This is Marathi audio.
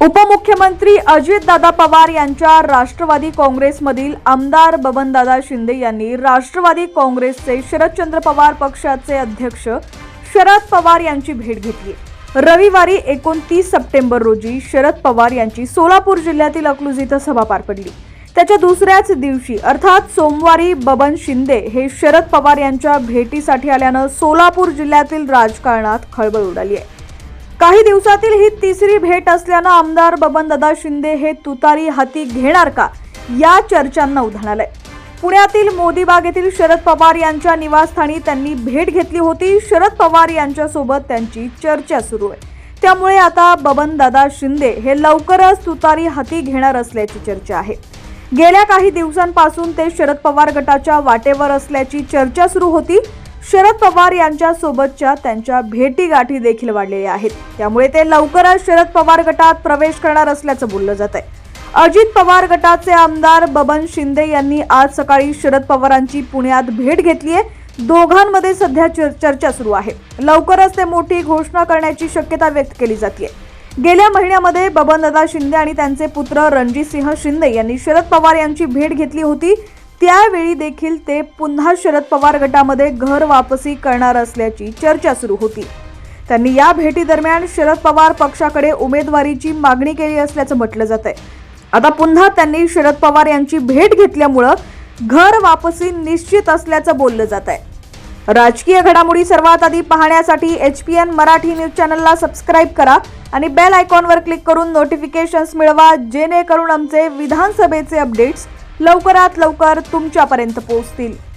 उपमुख्यमंत्री अजितदादा पवार यांच्या राष्ट्रवादी काँग्रेसमधील आमदार बबनदादा शिंदे यांनी राष्ट्रवादी काँग्रेसचे शरदचंद्र पवार पक्षाचे अध्यक्ष शरद पवार यांची भेट घेतली. रविवारी एकोणतीस सप्टेंबर रोजी शरद पवार यांची सोलापूर जिल्ह्यातील अकलूज इथं सभा पार पडली. त्याच्या दुसऱ्याच दिवशी अर्थात सोमवारी बबन शिंदे हे शरद पवार यांच्या भेटीसाठी आल्यानं सोलापूर जिल्ह्यातील राजकारणात खळबळ उडाली आहे. काही दिवसातील ही तिसरी भेट असल्यानं आमदार बबनदादा शिंदे हे तुतारी हाती घेणार का? या चर्चांना उधाण आलंय. पुण्यातील मोदीबाग येथील शरद पवार यांच्या निवासस्थानी त्यांनी भेट घेतली होती. शरद पवार यांच्यासोबत त्यांची चर्चा सुरू आहे. त्यामुळे आता बबनदादा शिंदे हे लवकरच तुतारी हाती घेणार असल्याची चर्चा आहे. गेल्या काही दिवसांपासून ते शरद पवार गटाच्या वाटेवर असल्याची चर्चा सुरू होती. शरद पवार यांच्या सोबतच्या त्यांच्या भेटीगाठी देखील वाढलेल्या आहेत. त्यामुळे ते लवकरच शरद पवार गटात प्रवेश करणार असल्याचं बोललं जात आहे. अजित पवार गटाचे आमदार बबन शिंदे यांनी आज सकाळी शरद पवारांची पुण्यात भेट घेतली आहे. दोघांमध्ये सध्या चर्चा सुरू आहे. लवकरच ते मोठी घोषणा करण्याची शक्यता व्यक्त केली जाते गेल्या महिन्यामध्ये बबनदादा शिंदे आणि त्यांचे पुत्र रणजितसिंह शिंदे यांनी शरद पवार यांची भेट घेतली होती. त्यावेळी देखील ते पुन्हा शरद पवार गटामध्ये घर वापसी करणार असल्याची चर्चा सुरू होती. त्यांनी या भेटीदरम्यान शरद पवार पक्षाकडे उमेदवारीची मागणी केली असल्याचं म्हटलं जात आहे आता पुन्हा त्यांनी शरद पवार यांची भेट घेतल्यामुळं घर वापसी निश्चित असल्याचं बोललं जात आहे राजकीय घडामोडी सर्वात आधी पाहण्यासाठी H P N Marathi news चॅनलला सबस्क्राईब करा आणि बेल आयकॉनवर क्लिक करून नोटिफिकेशन्स मिळवा जेणेकरून आमचे विधानसभेचे अपडेट्स लवकरात लवकर तुमच्यापर्यंत पोहोचतील.